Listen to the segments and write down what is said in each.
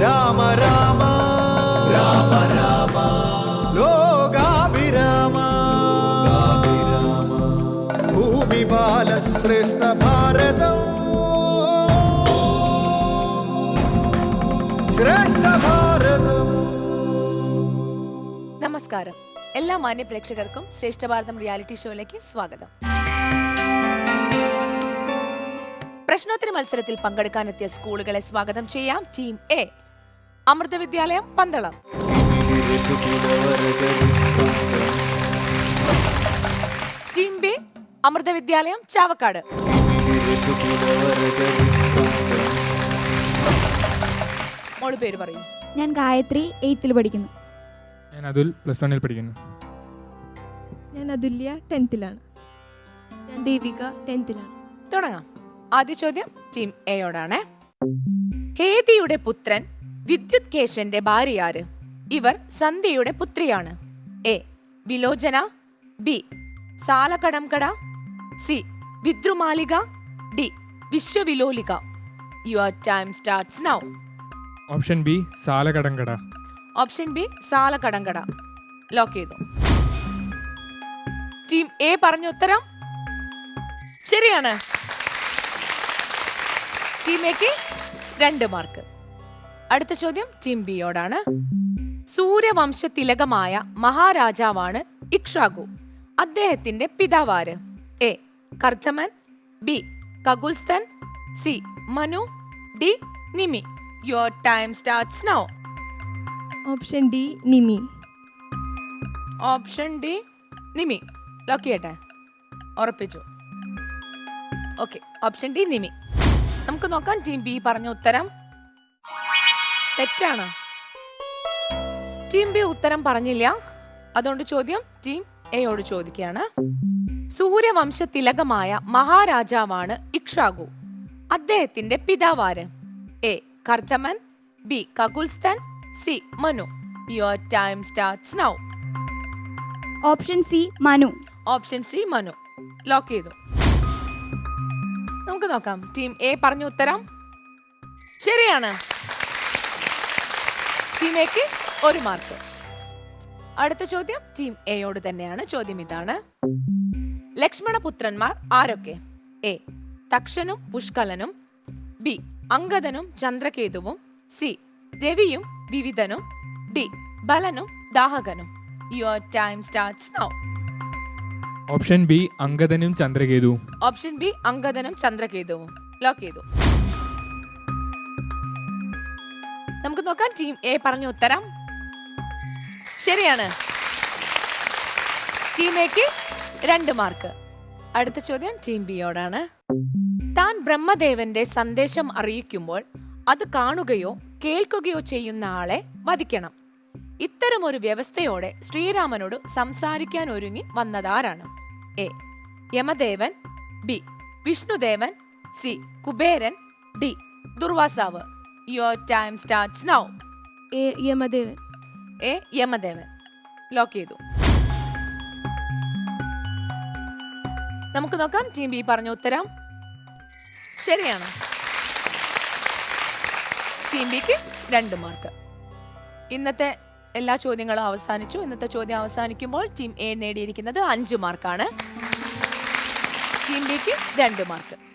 രാമ രാമ. രാമ രാമ ലോകാഭിരാമ. ഭൂമി ബാലശ്രേഷ്ഠ ഭാരതം. ശ്രേഷ്ഠ ഭാരതം. നമസ്കാരം. എല്ലാ മാന്യ പ്രേക്ഷകർക്കും ശ്രേഷ്ഠ ഭാരതം റിയാലിറ്റി ഷോയിലേക്ക് സ്വാഗതം. പ്രശ്നോത്തര മത്സരത്തിൽ പങ്കെടുക്കാനെത്തിയ സ്കൂളുകളെ സ്വാഗതം ചെയ്യാം team A. Amrita Vidyalayam Pandalam. Team B Amrita വിദ്യാലയം ചാവക്കാട്. മോൾ പേര് പറയൂ. ഞാൻ ഗായത്രി എയ്ത്തിൽ പഠിക്കുന്നു. ഞാൻ അതുൽ പ്ലസ് വണ്ണിൽ പഠിക്കുന്നു. ഞാൻ അതുല്യ ടെൻത്തിലാണ്. ഞാൻ ദേവിക ടെൻത്തിലാണ്. തുടങ്ങാം. ആദ്യ ചോദ്യം ടീം എയോടാണ്. ഹേതിയുടെ പുത്രൻ വിദ്യുത് കേശന്റെ ഭാര്യ ആര് ഇവർ സന്ധ്യയുടെ പുത്രിയാണ്. എ. വിലോചന. ബി. സാലകടംകട. സി. വിദ്രുമാലിക. D. വിശ്വവിലോലിക. Your time starts now. Option B സാലകടംകട. Option B സാലകടംകട. ലോക്ക് ചെയ്തു. ടീം എ പറഞ്ഞ ഉത്തരം? ശരിയാണ്. ടീം എക്ക് രണ്ട് മാർക്ക്. അടുത്ത ചോദ്യം ടീം ബിയോടാണ്. സൂര്യവംശ തിലകമായ മഹാരാജാവാണ് ഇക്ഷാഗു അദ്ദേഹത്തിന്റെ പിതാവാര്? A. Kardaman B. Kakusthan C. Manu D. Nimi. Your time starts now option D Nimi. Option D Nimi. Lock ചെയ്യട്ടെ ഉറപ്പിച്ചു. Okay option D Nimi. നമുക്ക് നോക്കാം ടീം ബി പറഞ്ഞ ഉത്തരം. തെറ്റാണ്? ടീം ബി ഉത്തരം പറഞ്ഞില്ല. അതുകൊണ്ട് ചോദ്യം ടീം എയോട് ചോദിക്കുകയാണ്. സൂര്യവംശ തിലകമായ മഹാരാജാവാണ് ഇക്ഷാഗു അദ്ദേഹത്തിന്റെ പിതാവാര്? A. Kardaman B. Kakutsthan C. Manu. Your time starts now option C Manu. Option C Manu. Lock ചെയ്തു. നമുക്ക് നോക്കാം. ടീം എ പറഞ്ഞ ഉത്തരം ശരിയാണ്. ടീം എക്ക് ഒരു മാർക്ക് അടുത്ത ചോദ്യം ടീം എയോട് തന്നെയാണ്. ചോദ്യം ഇതാണ്. ലക്ഷ്മണപുത്രന്മാർ ആരൊക്കെ? എ തക്ഷനും പുഷ്കലനും. ബി അങ്കദനും ചന്ദ്രകേതുവും. സി രവിയും വിവിധനും. ഡി ബലനും ദാഹകനും. Your time starts now option B അങ്കദനും ചന്ദ്രകേതുവും. ഓപ്ഷൻ ബി അങ്കദനും ചന്ദ്രകേതുവും. ലോക്ക് ചെയ്തു. നമുക്ക് നോക്കാം. ടീം എ പറഞ്ഞ ഉത്തരം. ശരിയാണ്. ടീം എക്ക് രണ്ട് മാർക്ക്. അടുത്ത ചോദ്യം ടീം ബിയോടാണ്. താൻ ബ്രഹ്മദേവന്റെ സന്ദേശം അറിയിക്കുമ്പോൾ അത് കാണുകയോ കേൾക്കുകയോ ചെയ്യുന്ന ആളെ വധിക്കണം. ഇത്തരമൊരു വ്യവസ്ഥയോടെ ശ്രീരാമനോട് സംസാരിക്കാൻ ഒരുങ്ങി വന്നതാരാണ്? A. Yamadevan B. Vishnudevan C. Kuberan D. Durvasav. Your time starts now A Yamadevan. A Yamadevan. Lock ചെയ്തു. നമുക്ക് നോക്കാം. ടീം ബി പറഞ്ഞ ഉത്തരം. ശരിയാണ്. ടീം ബിക്ക് രണ്ട് മാർക്ക് ഇന്നത്തെ എല്ലാ ചോദ്യങ്ങളും അവസാനിച്ചു. ഇന്നത്തെ ചോദ്യം അവസാനിക്കുമ്പോൾ ടീം എ നേടിയിരിക്കുന്നത് അഞ്ച് മാർക്കാണ് ടീം ബിക്ക് രണ്ട് മാർക്ക്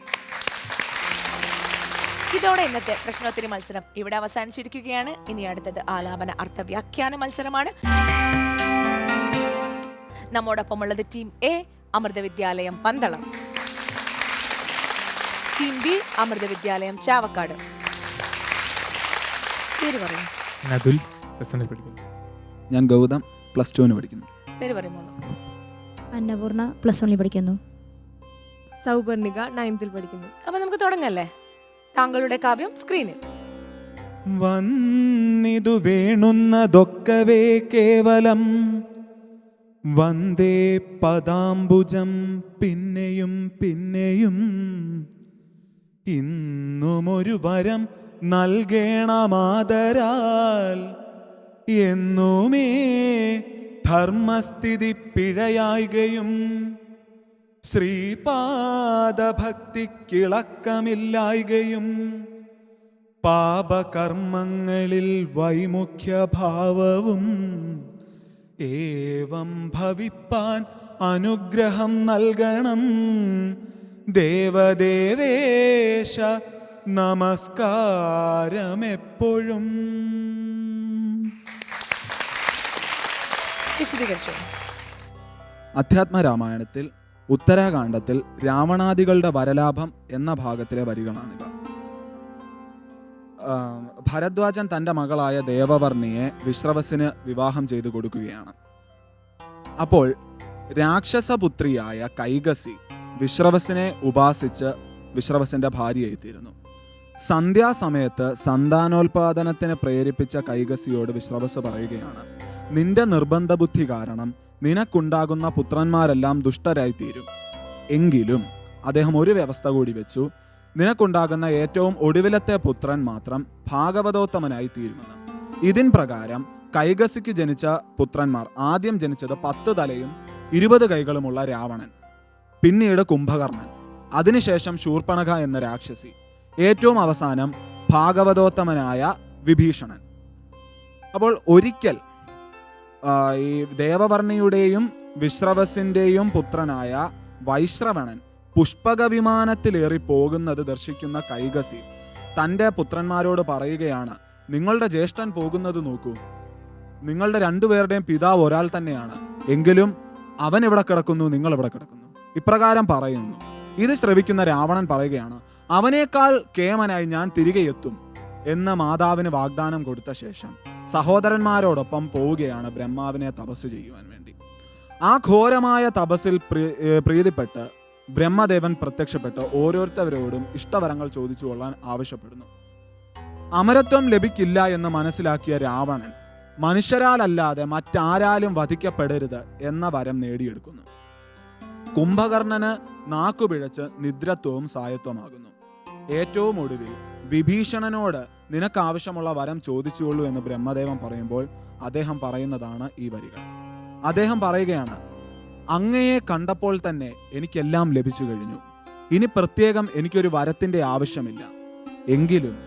ഇതോടെ ഇന്നത്തെ പ്രശ്നോത്തരി മത്സരം ഇവിടെ അവസാനിച്ചിരിക്കുകയാണ്. ഇനി അടുത്തത് ആലാപന അർത്ഥവ്യാഖ്യാന മത്സരമാണ്. നമ്മോടൊപ്പമുള്ളത് team A Amrita Vidyalayam Pandalam. Team B Amrita വിദ്യാലയം ചാവക്കാട്. പേര് പറയും. ഞാൻ അതുൽ പ്ലസ് വണ്ണിൽ പഠിക്കുന്നു. ഞാൻ ഗൗതം പ്ലസ് ടുവിന് പഠിക്കുന്നു. പേര് പറയുമോ അന്നപൂർണ പ്ലസ് വണ്ണിൽ പഠിക്കുന്നു. സൗപർണിക നയൻത്തിൽ പഠിക്കുന്നു. അപ്പൊ നമുക്ക് തുടങ്ങല്ലേ? താങ്കളുടെ കാവ്യം സ്ക്രീനിൽ. വന്നിതു വേണുന്നതൊക്കവേ കേവലം. വന്ദേ പദാംബുജം പിന്നെയും പിന്നെയും. ഇന്നുമൊരു വരം നൽകേണമാതരാൽ. എന്നുമേ ധർമ്മസ്ഥിതി പിഴയായികയും. ശ്രീപാദഭക്തിക്കിളക്കമില്ലായികയും പാപകർമ്മങ്ങളിൽ വൈമുഖ്യഭാവവും ഏവം ഭവിപ്പാൻ അനുഗ്രഹം നൽകണം. ദേവദേവേശ നമസ്കാരമെപ്പോഴും. വിശദീകരിച്ചു? അധ്യാത്മരാമായണത്തിൽ ഉത്തരാകാണ്ഡത്തിൽ രാവണാദികളുടെ വരലാഭം എന്ന ഭാഗത്തിലെ വരികളാണിവ. ഭരദ്വാജൻ തന്റെ മകളായ ദേവവർണിയെ വിശ്രവസിന് വിവാഹം ചെയ്തു കൊടുക്കുകയാണ്. അപ്പോൾ രാക്ഷസപുത്രിയായ കൈകസി വിശ്രവസിനെ ഉപാസിച്ച് വിശ്രവസിന്റെ ഭാര്യയായിത്തീരുന്നു സന്ധ്യാസമയത്ത് സന്താനോൽപാദനത്തിന് പ്രേരിപ്പിച്ച കൈകസിയോട് വിശ്രവസ് പറയുകയാണ് നിന്റെ നിർബന്ധ ബുദ്ധി കാരണം നിനക്കുണ്ടാകുന്ന പുത്രന്മാരെല്ലാം ദുഷ്ടരായിത്തീരും. എങ്കിലും അദ്ദേഹം ഒരു വ്യവസ്ഥ കൂടി വെച്ചു. നിനക്കുണ്ടാകുന്ന ഏറ്റവും ഒടുവിലത്തെ പുത്രൻ മാത്രം ഭാഗവതോത്തമനായി തീരുമെന്ന് ഇതിൻ പ്രകാരം കൈകസിക്ക് ജനിച്ച പുത്രന്മാർ ആദ്യം ജനിച്ചത് പത്ത് തലയും ഇരുപത് കൈകളുമുള്ള രാവണൻ പിന്നീട് കുംഭകർണൻ അതിനുശേഷം ശൂർപ്പണഖ എന്ന രാക്ഷസി ഏറ്റവും അവസാനം ഭാഗവതോത്തമനായ വിഭീഷണൻ. അപ്പോൾ ഒരിക്കൽ ഈ ദേവവർണിയുടെയും വിശ്രവസിന്റെയും പുത്രനായ വൈശ്രവണൻ പുഷ്പക വിമാനത്തിലേറി പോകുന്നത് ദർശിക്കുന്ന കൈകസി തന്റെ പുത്രന്മാരോട് പറയുകയാണ് നിങ്ങളുടെ ജ്യേഷ്ഠൻ പോകുന്നത് നോക്കൂ. നിങ്ങളുടെ രണ്ടുപേരുടെയും പിതാവ് ഒരാൾ തന്നെയാണ്. എങ്കിലും അവൻ ഇവിടെ കിടക്കുന്നു? നിങ്ങൾ ഇവിടെ കിടക്കുന്നു? ഇപ്രകാരം പറയുന്നു. ഇത് ശ്രവിക്കുന്ന രാവണൻ പറയുകയാണ് അവനേക്കാൾ കേമനായി ഞാൻ തിരികെ എത്തും എന്ന് മാതാവിന് വാഗ്ദാനം കൊടുത്ത ശേഷം സഹോദരന്മാരോടൊപ്പം പോവുകയാണ് ബ്രഹ്മാവിനെ തപസ് ചെയ്യുവാൻ വേണ്ടി. ആ ഘോരമായ തപസ്സിൽ പ്രീതിപ്പെട്ട് ബ്രഹ്മദേവൻ പ്രത്യക്ഷപ്പെട്ട് ഓരോരുത്തരോടും ഇഷ്ടവരങ്ങൾ ചോദിച്ചു കൊള്ളാൻ ആവശ്യപ്പെടുന്നു. അമരത്വം ലഭിക്കില്ല എന്ന് മനസ്സിലാക്കിയ രാവണൻ മനുഷ്യരാലല്ലാതെ മറ്റാരാലും വധിക്കപ്പെടരുത് എന്ന വരം നേടിയെടുക്കുന്നു. കുംഭകർണന് നാക്കുപിഴച്ച് നിദ്രത്വവും സായത്വമാകുന്നു. ഏറ്റവും ഒടുവിൽ വിഭീഷണനോട് നിനക്ക് ആവശ്യമുള്ള വരം ചോദിച്ചുകൊള്ളൂ എന്ന് ബ്രഹ്മദേവൻ പറയുമ്പോൾ അദ്ദേഹം പറയുന്നതാണ് ഈ വരികൾ. അദ്ദേഹം പറയുകയാണ് അങ്ങയെ കണ്ടപ്പോൾ തന്നെ എനിക്കെല്ലാം ലഭിച്ചു കഴിഞ്ഞു. ഇനി പ്രത്യേകം എനിക്കൊരു വരത്തിന്റെ ആവശ്യമില്ല. എങ്കിലും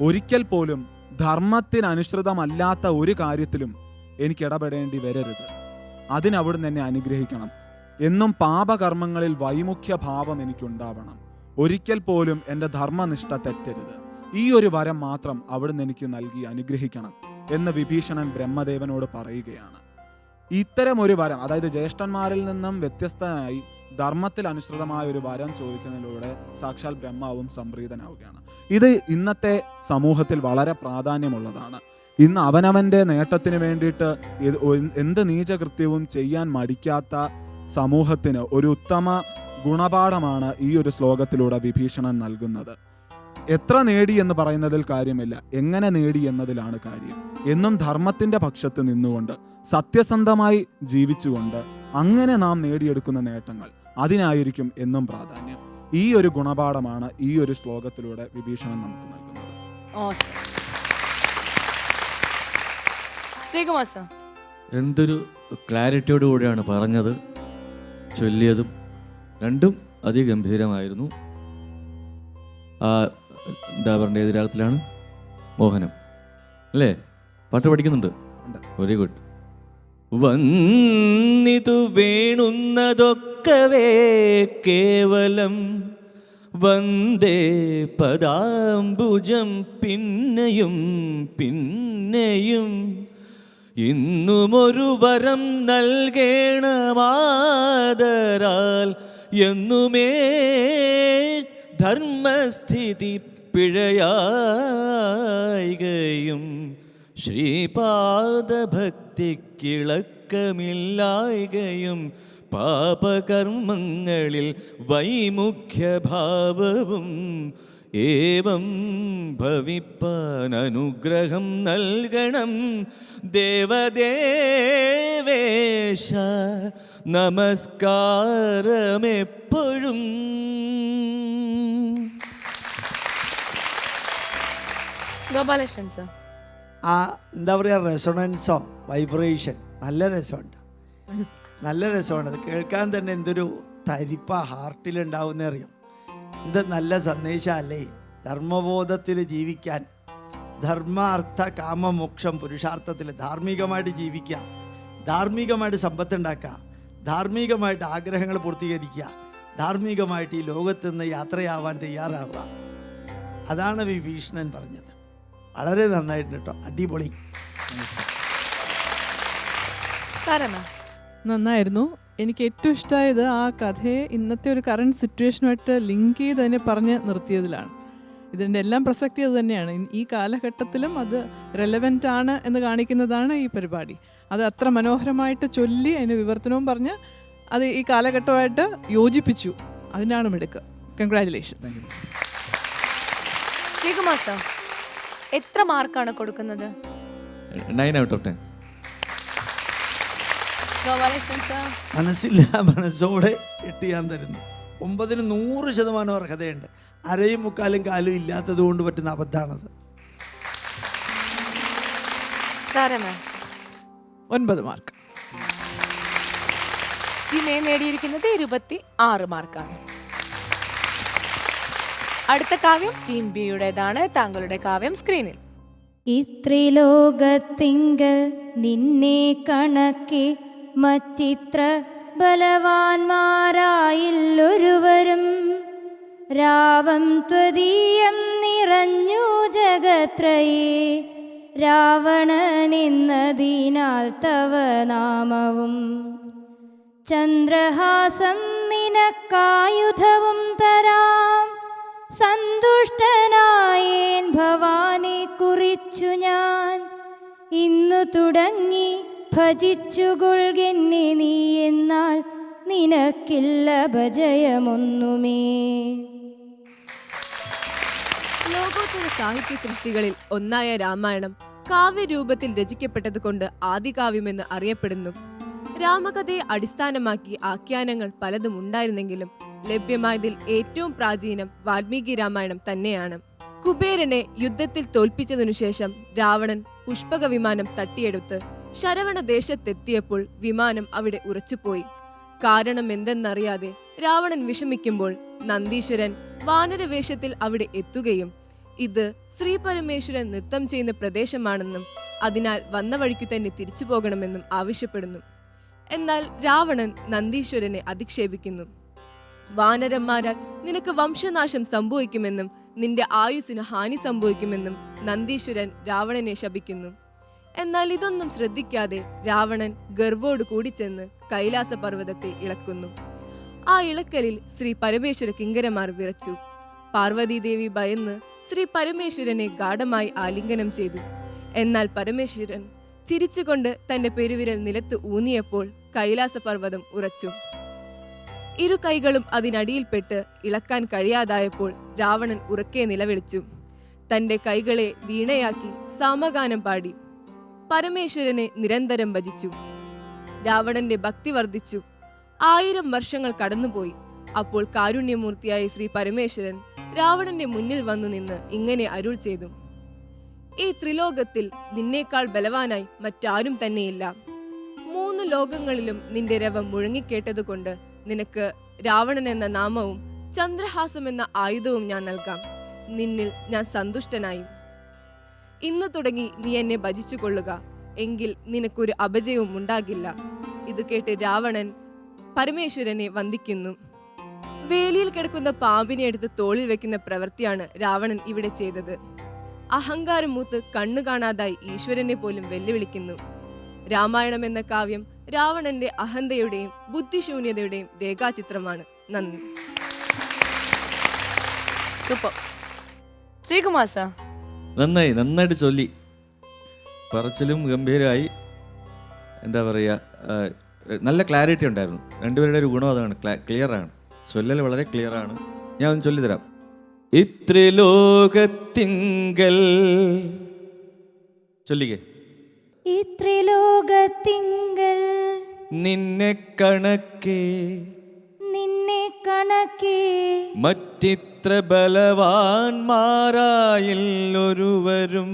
ഒരിക്കൽ പോലും ധർമ്മത്തിനനുസൃതമല്ലാത്ത ഒരു കാര്യത്തിലും എനിക്ക് ഇടപെടേണ്ടി വരരുത്. അതിനവിടുന്ന് എന്നെ അനുഗ്രഹിക്കണം. എന്നും പാപകർമ്മങ്ങളിൽ വൈമുഖ്യ ഭാവം എനിക്കുണ്ടാവണം. ഒരിക്കൽ പോലും എന്റെ ധർമ്മനിഷ്ഠ തെറ്റരുത്. ഈ ഒരു വരം മാത്രം അവിടുന്ന് എനിക്ക് നൽകി അനുഗ്രഹിക്കണം എന്ന് വിഭീഷണൻ ബ്രഹ്മദേവനോട് പറയുകയാണ്. ഇത്തരം ഒരു വരം അതായത് ജ്യേഷ്ഠന്മാരിൽ നിന്നും വ്യത്യസ്തനായി ധർമ്മത്തിൽ അനുസൃതമായ ഒരു വരം ചോദിക്കുന്നതിലൂടെ സാക്ഷാൽ ബ്രഹ്മാവും സംപ്രീതനാവുകയാണ്. ഇത് ഇന്നത്തെ സമൂഹത്തിൽ വളരെ പ്രാധാന്യമുള്ളതാണ്. ഇന്ന് അവനവന്റെ നേട്ടത്തിന് വേണ്ടിയിട്ട് എന്ത് നീചകൃത്യവും ചെയ്യാൻ മടിക്കാത്ത സമൂഹത്തിന് ഒരു ഉത്തമ ഗുണപാഠമാണ് ഈ ഒരു ശ്ലോകത്തിലൂടെ വിഭീഷണൻ നൽകുന്നത്. എത്ര നേടി എന്ന് പറയുന്നതിൽ കാര്യമില്ല. എങ്ങനെ നേടി എന്നതിലാണ് കാര്യം. എന്നും ധർമ്മത്തിന്റെ പക്ഷത്ത് നിന്നുകൊണ്ട് സത്യസന്ധമായി ജീവിച്ചുകൊണ്ട് അങ്ങനെ നാം നേടിയെടുക്കുന്ന നേട്ടങ്ങൾ അതിനായിരിക്കും എന്നും പ്രാധാന്യം. ഈ ഒരു ഗുണപാഠമാണ് ഈ ഒരു ശ്ലോകത്തിലൂടെ വിഭീഷണൻ നമുക്ക് നൽകുന്നത്. Awesome. എന്തൊരു ക്ലാരിറ്റിയോടുകൂടിയാണ് പറഞ്ഞത് ചൊല്ലിയതും രണ്ടും അതിഗംഭീരമായിരുന്നു. ആ എന്താ രാഗത്തിലാണ് മോഹനം. അല്ലേ? പാട്ട് പഠിക്കുന്നുണ്ട്. വെരി ഗുഡ് വന്നിതു വേണുന്നതൊക്കവേ കേവലം വന്ദേ പദാംബുജം പിന്നെയും പിന്നെയും ഇന്നുമൊരു വരം നൽകേണമാതരാൽ എന്നുമേ ധർമ്മസ്ഥിതി പിഴയായികയും ശ്രീപാദഭക്തിക്കിളക്കമില്ലായികയും പാപകർമ്മങ്ങളിൽ വൈമുഖ്യഭാവവും ഏവം ഭവിപ്പാൻ അനുഗ്രഹം നൽകണം. ദേവദേവേശ നമസ്കാരമെപ്പോഴും. ഗോപാലകൃഷ്ണൻ സർ ആ എന്താ പറയുക റെസൊണൻസോ വൈബ്രേഷൻ നല്ല രസമുണ്ട്. നല്ല രസമാണ്. അത് കേൾക്കാൻ തന്നെ എന്തൊരു തരിപ്പ ഹാർട്ടിലുണ്ടാവുന്ന അറിയാം എന്ത് നല്ല സന്ദേശമല്ലേ? ധർമ്മബോധത്തിൽ ജീവിക്കാൻ ധർമ്മ അർത്ഥ കാമ മോക്ഷം പുരുഷാർത്ഥത്തിൽ ധാർമ്മികമായിട്ട് ജീവിക്കുക ധാർമ്മികമായിട്ട് സമ്പത്തുണ്ടാക്കുക ധാർമ്മികമായിട്ട് ആഗ്രഹങ്ങൾ പൂർത്തീകരിക്കുക. ധാർമ്മികമായിട്ട് ഈ ലോകത്ത് നിന്ന് യാത്രയാവാൻ തയ്യാറാവുക. അതാണ് വിഭീഷണൻ പറഞ്ഞത്. വളരെ നന്നായിട്ടുണ്ട് കേട്ടോ. അടിപൊളി. നന്നായിരുന്നു. എനിക്ക് ഏറ്റവും ഇഷ്ടമായത് ആ കഥയെ ഇന്നത്തെ ഒരു കറണ്ട് സിറ്റുവേഷനുമായിട്ട് ലിങ്ക് ചെയ്ത് അതിനെ പറഞ്ഞ് നിർത്തിയതിലാണ്. ഇതിന്റെ എല്ലാം പ്രസക്തി അത് തന്നെയാണ്. ഈ കാലഘട്ടത്തിലും അത് റെലവെന്റ് ആണ് എന്ന് കാണിക്കുന്നതാണ് ഈ പരിപാടി. അത് അത്ര മനോഹരമായിട്ട് ചൊല്ലി അതിന് വിവർത്തനവും പറഞ്ഞ് അത് ഈ കാലഘട്ടമായിട്ട് യോജിപ്പിച്ചു. അതിനാണ് മിടുക്ക്. കൺഗ്രാറ്റുലേഷൻസ് എത്ര മാർക്കാണ് കൊടുക്കുന്നത്? നയൻ ഔട്ട് ഓഫ് ടെൻ മനസ്സില്ല മനസ്സോടെ എട്ട് ഞാൻ തരുന്നു. ഒമ്പതിന് നൂറ് ശതമാനം അർഹതയുണ്ട്. അരയും മുക്കാലും കാലും ഇല്ലാത്തത് കൊണ്ട് പറ്റുന്ന അബദ്ധമാണത്. താരമ ഒൻപത് മാർക്ക്. എ നേടിയിരിക്കുന്നത് ഇരുപത്തി ആറ് മാർക്കാണ്. അടുത്ത കാവ്യം ടീം ബിയുടേതാണ്. താങ്കളുടെ കാവ്യം സ്ക്രീനിൽ. ഈ ത്രിലോകത്തിങ്കൽ നിന്നെ കണക്കെ മറ്റിത്ര ബലവാന്മാരായില്ലൊരുവരും. രാവം ത്വദീയം നിറഞ്ഞു ജഗത്രയേ രാവണനെന്നതിനാൽ തവ നാമവും. ചന്ദ്രഹാസം നിനക്കായുധവും തരാം. സന്തുഷ്ടനായേൻ ഭവാനെ കുറിച്ചു ഞാൻ. ഇന്നു തുടങ്ങി ഭജിച്ചുകൊള്ളുകെന്നെ നീ എന്നാൽ നിനക്കില്ല ഭജയമൊന്നുമേ. ലോകോത്തര സാഹിത്യ സൃഷ്ടികളിൽ ഒന്നായ രാമായണം കാവ്യരൂപത്തിൽ രചിക്കപ്പെട്ടതുകൊണ്ട് ആദികാവ്യമെന്ന് അറിയപ്പെടുന്നു. രാമകഥയെ അടിസ്ഥാനമാക്കി ആഖ്യാനങ്ങൾ പലതും ഉണ്ടായിരുന്നെങ്കിലും ലഭ്യമായതിൽ ഏറ്റവും പ്രാചീനം വാൽമീകി രാമായണം തന്നെയാണ്. കുബേരനെ യുദ്ധത്തിൽ തോൽപ്പിച്ചതിനു ശേഷം രാവണൻ പുഷ്പക വിമാനം തട്ടിയെടുത്ത് ശരവണ ദേശത്തെത്തിയപ്പോൾ വിമാനം അവിടെ ഉറച്ചുപോയി. കാരണം എന്തെന്നറിയാതെ രാവണൻ വിഷമിക്കുമ്പോൾ നന്ദീശ്വരൻ വാനരവേഷത്തിൽ അവിടെ എത്തുകയും ഇത് ശ്രീ പരമേശ്വരൻ നൃത്തം ചെയ്യുന്ന പ്രദേശമാണെന്നും അതിനാൽ വന്ന വഴിക്കു തന്നെ തിരിച്ചു പോകണമെന്നും ആവശ്യപ്പെടുന്നു. എന്നാൽ രാവണൻ നന്ദീശ്വരനെ അധിക്ഷേപിക്കുന്നു. വാനരന്മാരാൽ നിനക്ക് വംശനാശം സംഭവിക്കുമെന്നും നിന്റെ ആയുസ്സിന് ഹാനി സംഭവിക്കുമെന്നും നന്ദീശ്വരൻ രാവണനെ ശപിക്കുന്നു. എന്നാൽ ഇതൊന്നും ശ്രദ്ധിക്കാതെ രാവണൻ ഗർവോട് കൂടി ചെന്ന് കൈലാസ പർവതത്തെ ഇളക്കുന്നു. ആ ഇളക്കലിൽ ശ്രീ പരമേശ്വര കിങ്കരമാർ വിറച്ചു. പാർവതീദേവി ഭയന്ന് ശ്രീ പരമേശ്വരനെ ഗാഠമായി ആലിംഗനം ചെയ്തു. എന്നാൽ പരമേശ്വരൻ ചിരിച്ചുകൊണ്ട് തന്റെ പെരുവിരൽ നിലത്ത് ഊന്നിയപ്പോൾ കൈലാസ പർവതം ഉറച്ചു. ഇരു കൈകളും അതിനടിയിൽപ്പെട്ട് ഇളക്കാൻ കഴിയാതായപ്പോൾ രാവണൻ ഉറക്കെ നിലവിളിച്ചു. തന്റെ കൈകളെ വീണയാക്കി സാമഗാനം പാടി. പരമേശ്വരനെ നിരന്തരം ഭജിച്ചു. രാവണന്റെ ഭക്തി വർദ്ധിച്ചു. ആയിരം വർഷങ്ങൾ കടന്നുപോയി. അപ്പോൾ കാരുണ്യമൂർത്തിയായ ശ്രീ പരമേശ്വരൻ രാവണന്റെ മുന്നിൽ വന്നു നിന്ന് ഇങ്ങനെ അരുൾ ചെയ്തു. ഈ ത്രിലോകത്തിൽ നിന്നേക്കാൾ ബലവാനായി മറ്റാരും തന്നെയില്ല. മൂന്ന് ലോകങ്ങളിലും നിന്റെ രവം മുഴങ്ങിക്കേട്ടതുകൊണ്ട് നിനക്ക് രാവണൻ എന്ന നാമവും ചന്ദ്രഹാസം എന്ന ആയുധവും ഞാൻ നൽകാം. നിന്നിൽ ഞാൻ സന്തുഷ്ടനായി. ഇന്ന് തുടങ്ങി നീ എന്നെ ഭജിച്ചു കൊള്ളുക എങ്കിൽ നിനക്കൊരു അപജയവും ഉണ്ടാകില്ല ഇത് കേട്ട് രാവണൻ പരമേശ്വരനെ വന്ദിക്കുന്നു. വേലിയിൽ കിടക്കുന്ന പാമ്പിനെ എടുത്ത് തോളിൽ വെക്കുന്ന പ്രവൃത്തിയാണ് രാവണൻ ഇവിടെ ചെയ്തത്. അഹങ്കാരം മൂത്ത് കണ്ണു കാണാതായി ഈശ്വരനെ പോലും വെല്ലുവിളിക്കുന്നു. രാമായണം എന്ന കാവ്യം രാവണന്റെ അഹന്തയുടെയും ബുദ്ധിശൂന്യതയുടെയും രേഖാചിത്രമാണ്. നന്ദി. ശ്രീകുമാർ സർ. നന്നായി നന്നായിട്ട് ചൊല്ലി. പറച്ചിലും ഗംഭീരമായി എന്താ പറയുക നല്ല ക്ലാരിറ്റി ഉണ്ടായിരുന്നു. രണ്ടുപേരുടെ ഒരു ഗുണം അതാണ് ക്ലിയർ ആണ്. ചൊല്ലൽ വളരെ ക്ലിയർ ആണ്. ഞാൻ ഒന്ന് ചൊല്ലിത്തരാം. ഇത്രിലോകത്തിങ്കൽ ചൊല്ലിക്കേ. ഈ ത്രിലോകത്തിങ്കൽ നിന്നെ കണക്കേ നിന്നെ കണക്കേ മറ്റിത്ര ബലവാന്മാരായില്ലൊരുവരും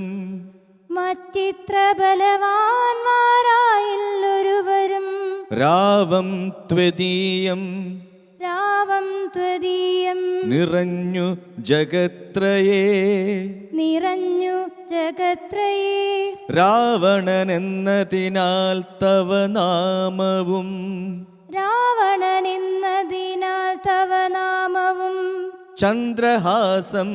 മറ്റിത്ര ബലവാന്മാരായില്ലൊരുവരും രാവം ത്വദീയം രാവം ത്വദീയം. നിറഞ്ഞു ജഗത്രയേ. നിറഞ്ഞു ജഗത്രയേ. രാവണൻ എന്നതിനാൽ തവ നാമവും. രാവണൻ എന്നതിനാൽ തവ നാമവും. ചന്ദ്രഹാസം.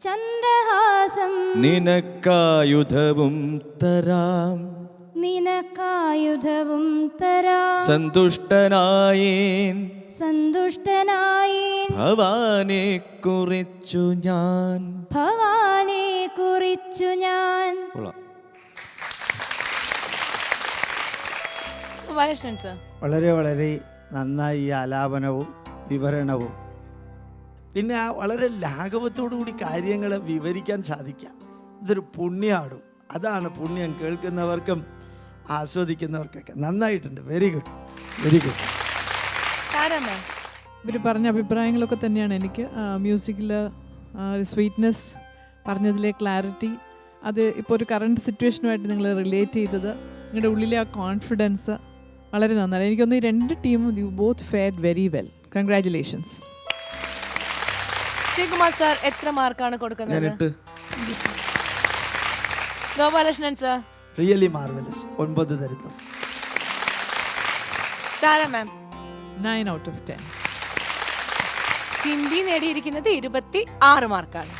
ചന്ദ്രഹാസം. നിനക്കായുധവും തരാം. നിനക്കായുധവും തരാ. സന്തുഷ്ടനായേൻ സന്തുഷ്ടനായി ഭവാനെ കുറിച്ചു ഞാൻ. ഭവാനെ കുറിച്ചു ഞാൻ. കൊള്ളാം. വയസ്സൻ സർ. വളരെ വളരെ നന്നായി ഈ ആലാപനവും വിവരണവും. പിന്നെ ആ വളരെ ലാഘവത്തോടു കൂടി കാര്യങ്ങൾ വിവരിക്കാൻ സാധിക്കാം. ഇതൊരു പുണ്യാടും. അതാണ് പുണ്യം കേൾക്കുന്നവർക്കും ആസ്വദിക്കുന്നവർക്കൊക്കെ. നന്നായിട്ടുണ്ട്. വെരി ഗുഡ് വെരി ഗുഡ് ഇവർ പറഞ്ഞ അഭിപ്രായങ്ങളൊക്കെ തന്നെയാണ്. എനിക്ക് മ്യൂസിക്കിൽ സ്വീറ്റ്നെസ് പറഞ്ഞതിലെ ക്ലാരിറ്റി അത് ഇപ്പോൾ ഒരു കറണ്ട് സിറ്റുവേഷനുമായിട്ട് നിങ്ങൾ റിലേറ്റ് ചെയ്തത് നിങ്ങളുടെ ഉള്ളിലെ ആ കോൺഫിഡൻസ് വളരെ നന്നായി. എനിക്കൊന്ന് ഈ രണ്ട് ടീമും you both fared very well congratulations Sreekumar sir എത്ര മാർക്കാണ് കൊടുക്കുന്നത്? ഗോപാലകൃഷ്ണൻ സർ റിയലി മാർവലസ് ഒൻപത് തരുന്നു Thara ma'am. Nine out of ten team നേടിയിരിക്കുന്നത് ഇരുപത്തി ആറ് മാർക്കാണ്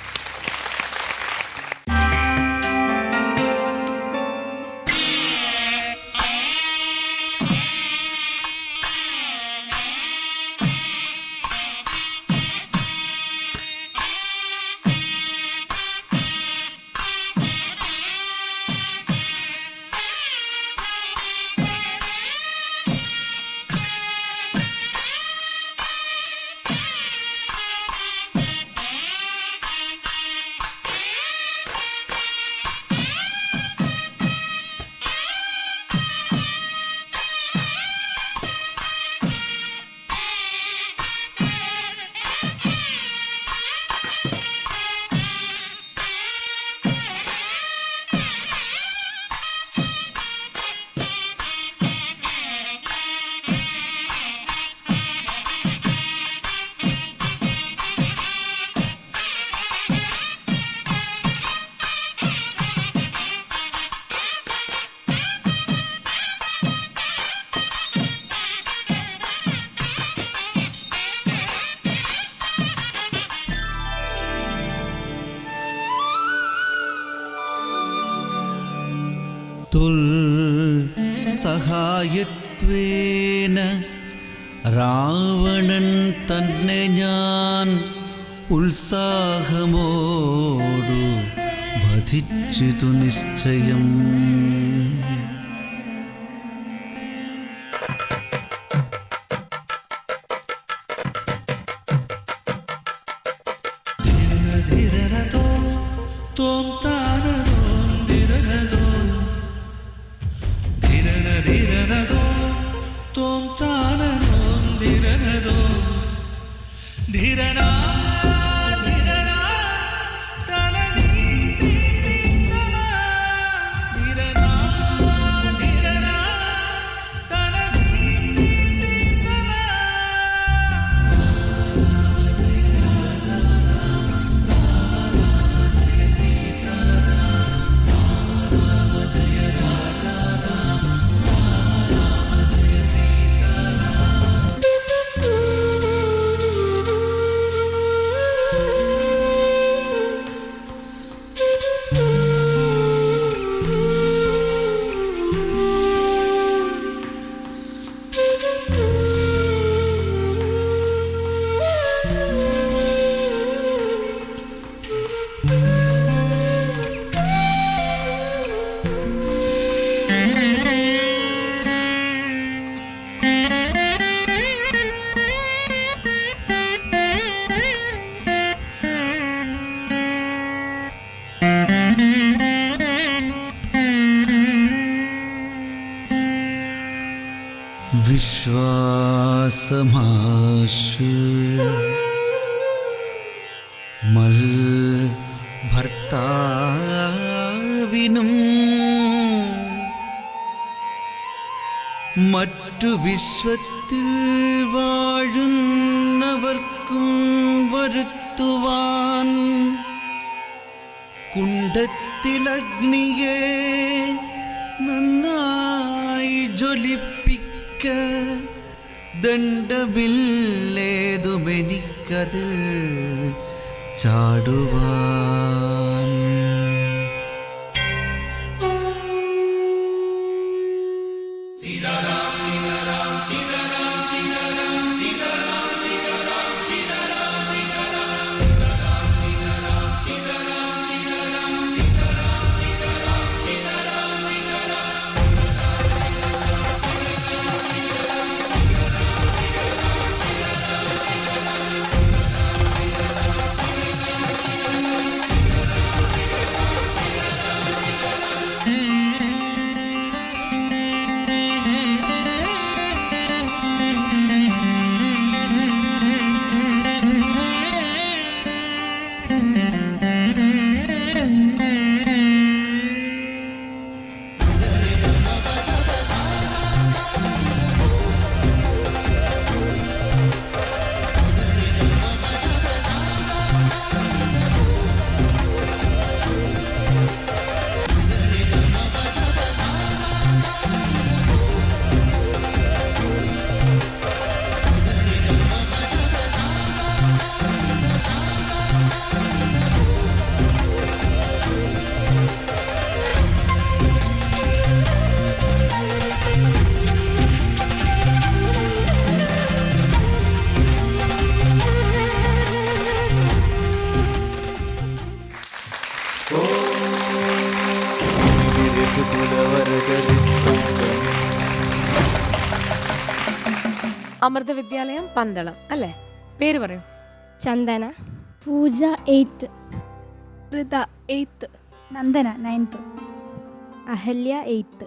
రక్షితు నిశ్చయం. വിശ്വാസമാശു മൽ ഭർത്താവിനും മറ്റു വിശ്വത്തിൽ വാ വാഴുന്നവർക്കും വരുത്തുവാൻ കുണ്ടത്തിലഗ്നിയെ ദണ്ഡമില്ലേതുമെനിക്കത് ചാടുവാൻ അമൃത വിദ്യാലയം പന്തളം അല്ലേ? പേര് പറയൂ. Chandana. Pooja eighth. Ritha eighth. Nandana ninth Ahalya eighth.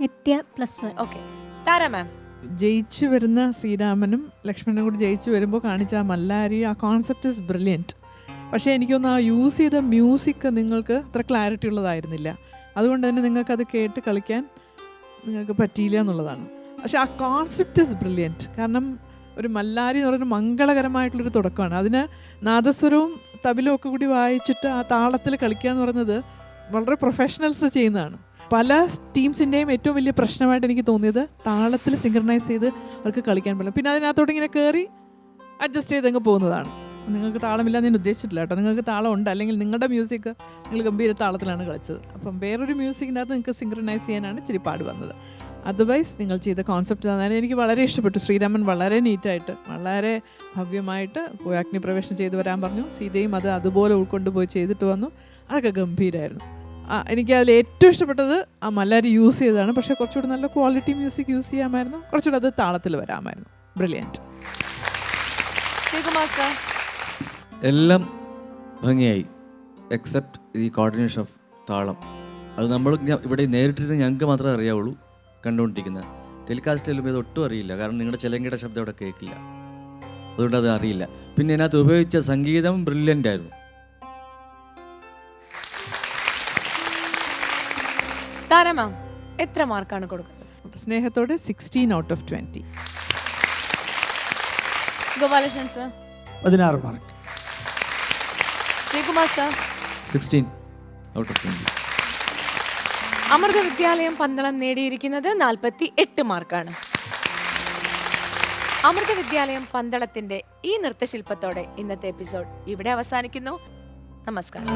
Nithya plus one. Okay. Thara ma'am. ജയിച്ചു വരുന്ന ശ്രീരാമനും ലക്ഷ്മണനും കൂടി ജയിച്ചു വരുമ്പോൾ കാണിച്ച ആ മല്ലാരി ആ കോൺസെപ്റ്റ് ഇസ് ബ്രില്യന്റ് പക്ഷേ എനിക്കൊന്ന് ആ യൂസ് ചെയ്ത മ്യൂസിക് നിങ്ങൾക്ക് അത്ര ക്ലാരിറ്റി ഉള്ളതായിരുന്നില്ല. അതുകൊണ്ട് തന്നെ നിങ്ങൾക്കത് കേട്ട് കളിക്കാൻ നിങ്ങൾക്ക് പറ്റിയില്ല എന്നുള്ളതാണ്. പക്ഷേ ആ കോൺസെപ്റ്റ് ഇസ് ബ്രില്യന്റ് കാരണം ഒരു മല്ലാരി എന്ന് പറയുന്ന മംഗളകരമായിട്ടുള്ളൊരു തുടക്കമാണ്. അതിന് നാദസ്വരവും തബിലും ഒക്കെ കൂടി വായിച്ചിട്ട് ആ താളത്തിൽ കളിക്കുക എന്ന് പറയുന്നത് വളരെ പ്രൊഫഷണൽസ് ചെയ്യുന്നതാണ്. പല ടീംസിന്റെയും ഏറ്റവും വലിയ പ്രശ്നമായിട്ട് എനിക്ക് തോന്നിയത് താളത്തിൽ സിങ്ക്രണൈസ് ചെയ്ത് അവർക്ക് കളിക്കാൻ പറ്റില്ല പിന്നെ അതിനകത്തോട്ട് ഇങ്ങനെ കയറി അഡ്ജസ്റ്റ് ചെയ്ത് അങ്ങ് പോകുന്നതാണ്. നിങ്ങൾക്ക് താളമില്ല ഞാൻ ഉദ്ദേശിച്ചിട്ടില്ല കേട്ടോ. നിങ്ങൾക്ക് താളം ഉണ്ട് അല്ലെങ്കിൽ നിങ്ങളുടെ മ്യൂസിക് നിങ്ങൾ ഗംഭീര താളത്തിലാണ് കളിച്ചത്. അപ്പം വേറൊരു മ്യൂസിക്കിനകത്ത് നിങ്ങൾക്ക് സിങ്ക്രണൈസ് ചെയ്യാനാണ് ഇച്ചിരി പാട് വന്നത്. അതർവൈസ് നിങ്ങൾ ചെയ്ത കോൺസെപ്റ്റ് തന്നാലും എനിക്ക് വളരെ ഇഷ്ടപ്പെട്ടു. ശ്രീരാമൻ വളരെ നീറ്റായിട്ട് വളരെ ഭവ്യമായിട്ട് പോയി അഗ്നിപ്രവേശനം ചെയ്തു വരാൻ പറഞ്ഞു. സീതയും അത് അതുപോലെ ഉൾക്കൊണ്ട് പോയി ചെയ്തിട്ട് വന്നു. അതൊക്കെ ഗംഭീരമായിരുന്നു എനിക്ക് അതിൽ ഏറ്റവും ഇഷ്ടപ്പെട്ടത് ആ മല്ലാരി യൂസ് ചെയ്തതാണ്. പക്ഷേ കുറച്ചുകൂടി നല്ല ക്വാളിറ്റി മ്യൂസിക് യൂസ് ചെയ്യാമായിരുന്നു. കുറച്ചുകൂടി അത് താളത്തിൽ വരാമായിരുന്നു. ബ്രില്യന്റ് എല്ലാം ഭംഗിയായി എക്സെപ്റ്റ് ഈ കോർഡിനേഷൻ ഓഫ് താളം. അത് നമ്മൾ ഇവിടെ നേരിട്ടിരുന്ന ഞങ്ങൾക്ക് മാത്രമേ അറിയാവുള്ളൂ. കണ്ടുകൊണ്ടിരിക്കുന്ന ടെലികാസ്റ്റ് ചെല്ലുമ്പോൾ ഇത് ഒട്ടും അറിയില്ല. കാരണം നിങ്ങളുടെ ചിലങ്കയുടെ ശബ്ദം അവിടെ കേൾക്കില്ല. അതുകൊണ്ട് അത് അറിയില്ല. പിന്നെ ഇതിനകത്ത് ഉപയോഗിച്ച സംഗീതം ബ്രില്യന്റ് ആയിരുന്നു. താര മാം എത്ര മാർക്കാണ് കൊടുക്കുന്നത്? സ്നേഹത്തോടെ sixteen out of twenty. Gopalakrishnan sir. പതിനാറ് mark. Sreekumar sir. Sixteen. Out of twenty. Amrita Vidyalayam Pandalam നേടിയിരിക്കുന്നത് നാൽപ്പത്തി എട്ട് മാർക്കാണ്. അമൃത വിദ്യാലയം പന്തളത്തിന്റെ ഈ നൃത്തശില്പത്തോടെ ഇന്നത്തെ എപ്പിസോഡ് ഇവിടെ അവസാനിക്കുന്നു. നമസ്കാരം.